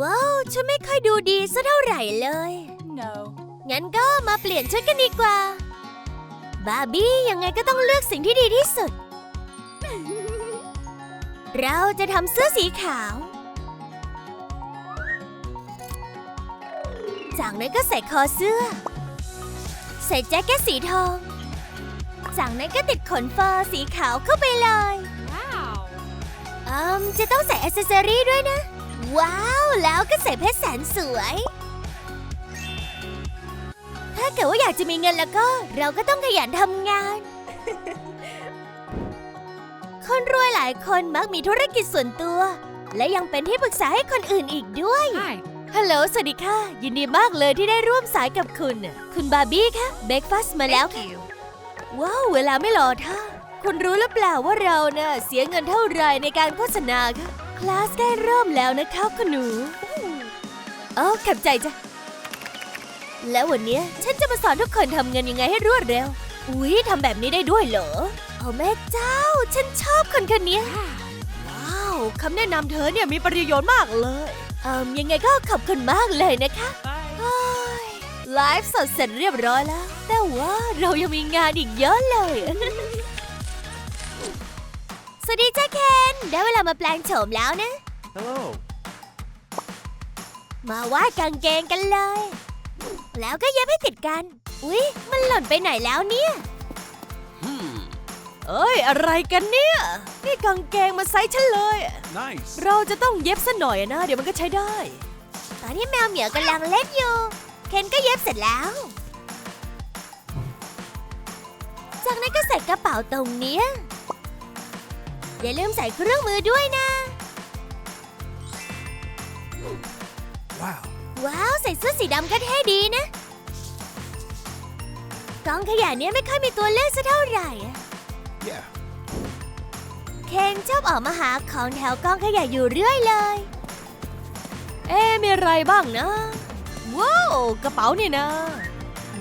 ว้าว ฉันไม่ค่อยดูดีสักเท่าไหร่เลย No. งั้นก็มาเปลี่ยนชุดกันดีกว่า บาร์บี้ยังไงก็ต้องเลือกสิ่งที่ดีที่สุด เราจะทำเสื้อสีขาว จากนั้นก็ใส่คอเสื้อ ใส่แจ็คเก็ตสีทอง จากนั้นก็ติดขนเฟอร์สีขาวเข้าไปเลย Wow. อืม จะต้องใส่อ c เซสซอรี่ด้วยนะ ว้าว แล้วก็ใส่เพชรแสนสวย ถ้าเกิดว่าอยากจะมีเงินแล้วก็ เราก็ต้องขยันทำงาน คนรวยหลายคนมักมีธุรกิจส่วนตัว และยังเป็นที่ปรึกษาให้คนอื่นอีกด้วย Hi. ฮัลโหล สวัสดีค่ะ ยินดีมากเลยที่ได้ร่วมสายกับคุณ คุณบาร์บี้คะเบรกฟาสต์มาแล้วค่ะ you. ว้าว เวลาไม่รอท่าคุณรู้หรือเปล่าว่าเราเน่ะเสียเงินเท่าไหรในการโฆษณาคะ คลาสใกล้เริ่มแล้วนะคะคุณหนูโอ้ขับใจจ้ะ แล้ววันนี้ฉันจะมาสอนทุกคนทำเงินยังไงให้รวดเร็ว อุ๊ยทำแบบนี้ได้ด้วยเหรอเอาแม่เจ้า ฉันชอบคนคนนี้ว้าวคำแนะนำเธอเนี่ยมีประโยชน์มากเลยเอ่มยังไงก็ขอบคุณมากเลยนะคะไลฟ์สดเสร็จเรียบร้อยแล้ว แต่ว่าเรายังมีงานอีกเยอะเลย สวัสดีจ้าเคน ได้เวลามาแปลงโฉมแล้วนะ Hello. มาวาดกางเกงกันเลย แล้วก็เย็บให้ติดกัน อุ๊ย มันหล่นไปไหนแล้วเนี่ย Hmm. เอ้ย อะไรกันเนี่ย นี่กางเกงมาไซส์ฉันเลย Nice. เราจะต้องเย็บซะหน่อยนะ เดี๋ยวมันก็ใช้ได้ ตอนที่แมวเหมียวกำลังเล่นอยู่ เคนก็เย็บเสร็จแล้ว จากนั้นก็ใส่กระเป๋าตรงเนี้ย อย่าลืมใส่เครื่องมือด้วยนะ Wow. ว้าว ใส่เสื้อสีดำก็เท่ดีนะ กองขยะเนี้ยไม่ค่อยมีตัวเลือกสักเท่าไหร่อะ Yeah. เคนชอบออกมาหาของแถวกองขยะอยู่เรื่อยเลย เอ๊ะมีอะไรบ้างนะ ว้าวกระเป๋านี่นะ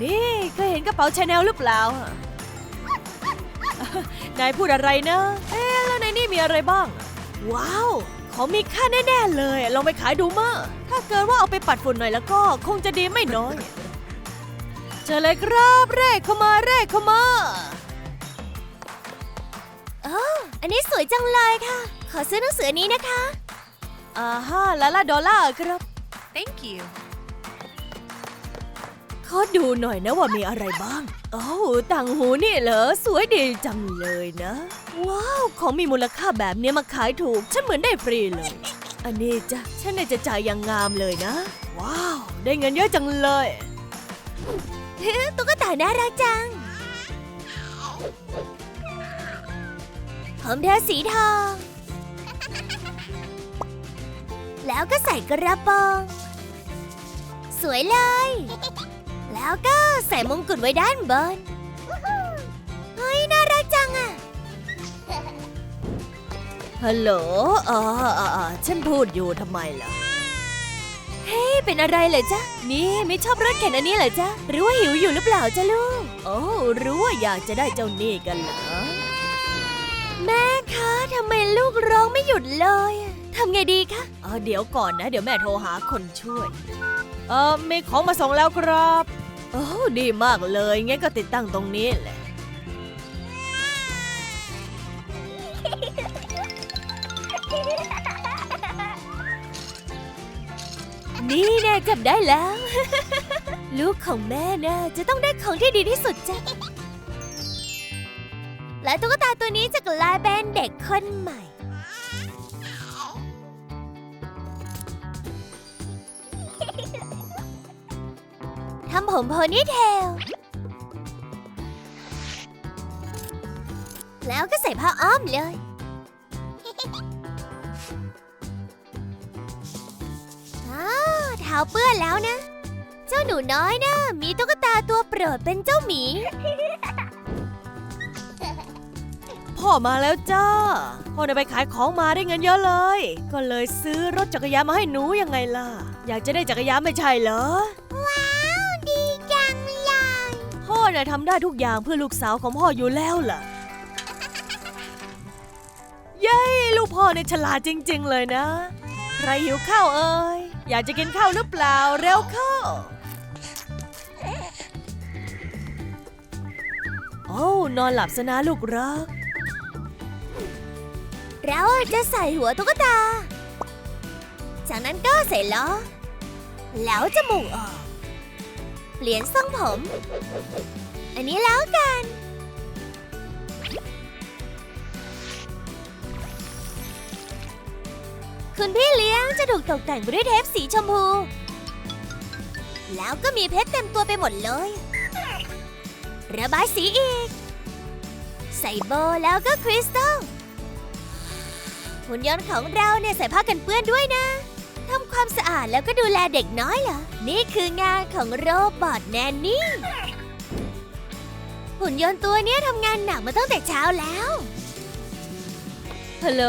นี่เคยเห็นกระเป๋าชาแนลหรือเปล่า นายพูดอะไรนะ เอ๊ะแล้วในนี่ มีอะไรบ้าง ว้าว ของมีค่าแน่ๆเลย ลองไปขายดูมาถ้าเกิดว่าเอาไปปัดฝุ่นหน่อยแล้วก็คงจะดีไม่น้อย เจอเลยครับเร่เข้ามาเร่เข้ามาเอออันนี้สวยจังเลยค่ะ ขอซื้อหนังสือนี้นะคะอ่าฮะละละดอลลาร์ครับ Thank you. ขอดูหน่อยนะว่ามีอะไรบ้าง โอ้าวต่างหูนี่เหรอ สวยดีจังเลยนะ ว้าว ของมีมูลค่าแบบนี้มาขายถูก ฉันเหมือนได้ฟรีเลย อันนี้จ้ะฉันน่าจะจ่ายอย่างงามเลยนะ ว้าว ได้เงินเยอะจังเลยตุ๊กตาน่ารักจังผมเธอสีทอง แล้วก็ใส่กระโปรงสวยเลย แล้วก็ใส่มงกุฎไว้ด้านบน ฮัลโหลอ๋ออ๋ออ๋อฉันพูดอยู่ทำไมล่ะ เฮ้ยเป็นอะไรเลยจ๊ะ นี่ไม่ชอบรถเข็นอันนี้เหรอจ๊ะ หรือว่าหิวอยู่หรือเปล่าจ๊ะลูก โอ้หรือว่าอยากจะได้เจ้านี่กันเหรอ แม่คะทำไมลูกร้องไม่หยุดเลยอะทำไงดีคะเออเดี๋ยวก่อนนะ เดี๋ยวแม่โทรหาคนช่วย เออมีของมาส่งแล้วครับ โอ้ดีมากเลยงั้นก็ติดตั้งตรงนี้แหละ นี่แน่จับได้แล้ว ลูกของแม่นะจะต้องได้ของที่ดีที่สุดจ้ะ และตุ๊กตาตัวนี้จะกลายเป็นเด็กคนใหม่ ทำผมโพนี่เทล แล้วก็ใส่ผ้าอ้อมเลย ท้าเปื้อนแล้วนะ เจ้าหนูน้อยนะ มีตุ๊กตาตัวโปรดเป็นเจ้าหมี พ่อมาแล้วจ้า พ่อได้ไปขายของมาได้เงินเยอะเลย ก็เลยซื้อรถจักรยานมาให้หนูยังไงล่ะ อยากจะได้จักรยานไม่ใช่เหรอ ว้าว ดีจังเลยพ่อน่ะทำได้ทุกอย่างเพื่อลูกสาวของพ่ออยู่แล้วล่ะเย้ลูกพ่อเนี่ยฉลาดจริง ๆ เลยนะใค รหิวข้าวเอ่ยอยากจะกินข้าวหรือเปล่าเร็วเข้า โอ้นอนหลับซะนะลูกรัก เราจะใส่หัวตุ๊กตา จากนั้นก็ใส่ล้อ แล้วจมูกออก เปลี่ยนทรงผม อันนี้แล้วกัน คุณพี่เลี้ยงจะถูกตกแต่งไปด้วยเทปสีชมพู แล้วก็มีเพชรเต็มตัวไปหมดเลย ระบายสีอีก ใส่โบแล้วก็คริสตัลหุ่นยนต์ของเราเนี่ยใส่ผ้ากันเปื้อนด้วยนะทำความสะอาดแล้วก็ดูแลเด็กน้อยเหรอ นี่คืองานของโรบอทแนนนี่ หุ่นยนต์ตัวเนี้ยทำงานหนักมาตั้งแต่เช้าแล้ว ฮัลโหล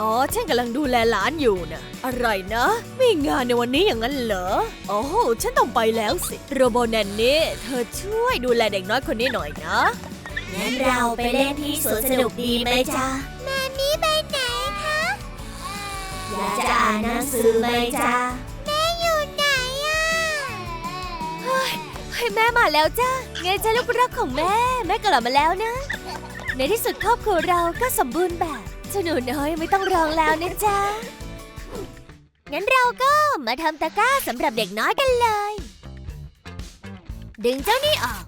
อ๋อ ฉันกำลังดูแลหลานอยู่นะอะไรนะ มีงานในวันนี้อย่างนั้นเหรอ โอ้ฉันต้องไปแล้วสิ โรโบแนนนี่เธอช่วยดูแลเด็กน้อยคนนี้หน่อยนะ งั้นเราไปเล่นที่สวนสนุกดีไหมจ๊ะแม่นี้ไปไหนคะอยากจะอ่านหนังสือไหมจ๊ะแม่อยู่ไหนอะให้แม่มาแล้วจ้าไงจ้าลูกรักของแม่ แม่กลับมาแล้วนะ ในที่สุดครอบครัวเราก็สมบูรณ์แบบเจ้าหนูน้อยไม่ต้องร้องแล้วนะจ๊ะ งั้นเราก็มาทำตะกร้าสำหรับเด็กน้อยกันเลย ดึงเจ้านี่ออก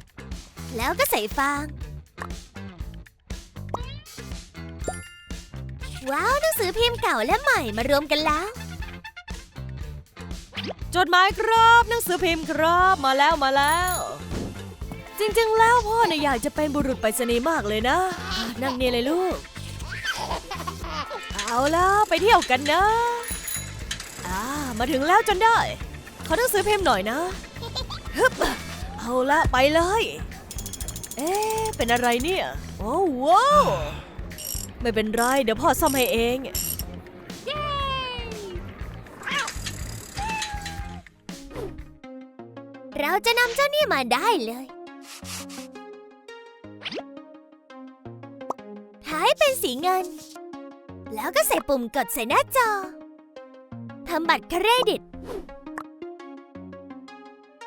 แล้วก็ใส่ฟาง ว้าวหนังสือพิมพ์เก่าและใหม่มารวมกันแล้ว จดหมายครับหนังสือพิมพ์ครับมาแล้วมาแล้ว จริงๆ แล้วพ่อเนี่ยอยากจะเป็นบุรุษไปรษณีย์มากเลยนะอะนั่งนี่เลยลูก เอาล่ะ ไปเที่ยวกันนะอ่ามาถึงแล้วจนได้ ขอหนังสือพิมพ์หน่อยนะฮึบเอาละไปเลย เอ๊ะเป็นอะไรเนี่ยโอ้ว้าวไม่เป็นไร เดี๋ยวพ่อซ่อมให้เองเราจะนำเจ้านี่มาได้เลย ท้ายเป็นสีเงิน แล้วก็ใส่ปุ่มกดใส่หน้าจอ ทำบัตรเครดิต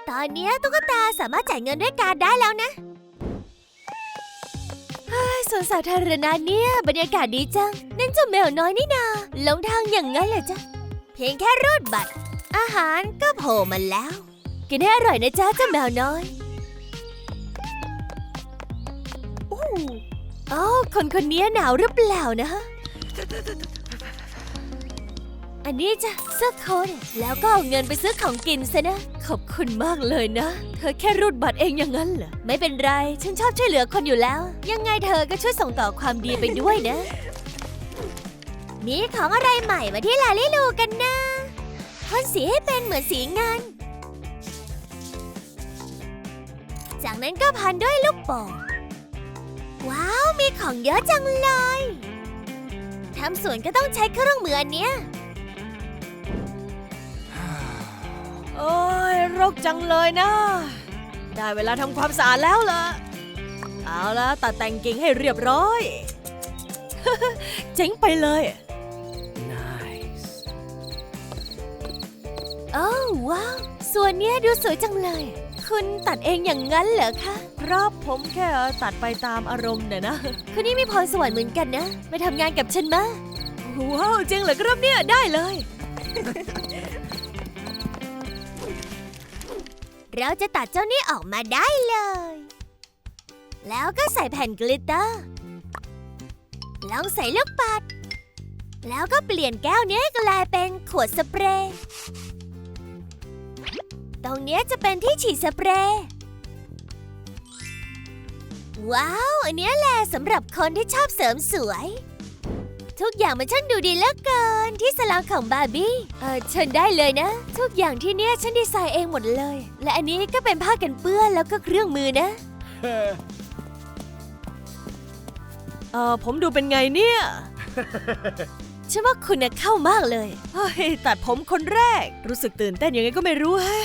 ตอนนี้ตุ๊กตาสามารถจ่ายเงินด้วยการได้แล้วนะสวนสาธารณะเนี่ยบรรยากาศดีจัง นั่นเจ้าแมวน้อยนี่นาหลงทางอย่างนั้นเหรอจ๊ะเพียงแค่รูดบัตร อาหารก็โผล่มาแล้ว กินให้อร่อยนะจ๊ะเจ้าแมวน้อยโอ้โอ้คนคนนี้หนาวหรือเปล่านะ อันนี้จ้ะเสื้อโค้ทแล้วก็เอาเงินไปซื้อของกินซะนะ ขอบคุณมากเลยนะ เธอแค่รูดบัตรเองอย่างนั้นเหรอ ไม่เป็นไร ฉันชอบช่วยเหลือคนอยู่แล้ว ยังไงเธอก็ช่วยส่งต่อความดีไปด้วยนะ มีของอะไรใหม่มาที่ลาลิลูกันนะพ่นสีให้เป็นเหมือนสีเงินจากนั้นก็พันด้วยลูกโป่งว้าว มีของเยอะจังเลย ทำสวนก็ต้องใช้เครื่องมืออันเนี้ยโอ้ยรกจังเลยนะ ได้เวลาทำความสะอาดแล้วล่ะ เอาละตัดแต่งกิ่งให้เรียบร้อย เจ๋งไปเลย Nice. โอ้ว้าว ส่วนเนี้ยดูสวยจังเลย คุณตัดเองอย่างนั้นเหรอคะครับผมแค่ตัดไปตามอารมณ์เนี่ยนะคนนี้มีพรสวรรค์เหมือนกันนะมาทำงานกับฉันมาว้าวจริงเหรอครับเนี่ยได้เลย เราจะตัดเจ้านี่ออกมาได้เลย แล้วก็ใส่แผ่นกลิตเตอร์ลองใส่ลูกปัด แล้วก็เปลี่ยนแก้วเนี้ยให้กลายเป็นขวดสเปรย์ ตรงเนี้ยจะเป็นที่ฉีดสเปรย์ ว้าว อันเนี้ยแหละสำหรับคนที่ชอบเสริมสวย ทุกอย่างมันช่างดูดีเหลือเกินที่สลามของบาร์บี้ เออเชิญได้เลยนะ ทุกอย่างที่เนี้ยฉันดีไซน์เองหมดเลย และอันนี้ก็เป็นผ้ากันเปื้อนแล้วก็เครื่องมือนะ เออผมดูเป็นไงเนี่ย ฉันว่าคุณน่ะเข้ามากเลยเฮ้ยตัดผมคนแรก รู้สึกตื่นเต้นยังไงก็ไม่รู้ฮะ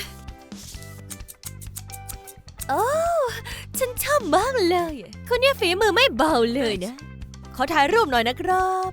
โอ้ฉันชอบมากเลยคุณเนี่ยฝีมือไม่เบาเลยนะ ขอถ่ายรูปหน่อยนะครับ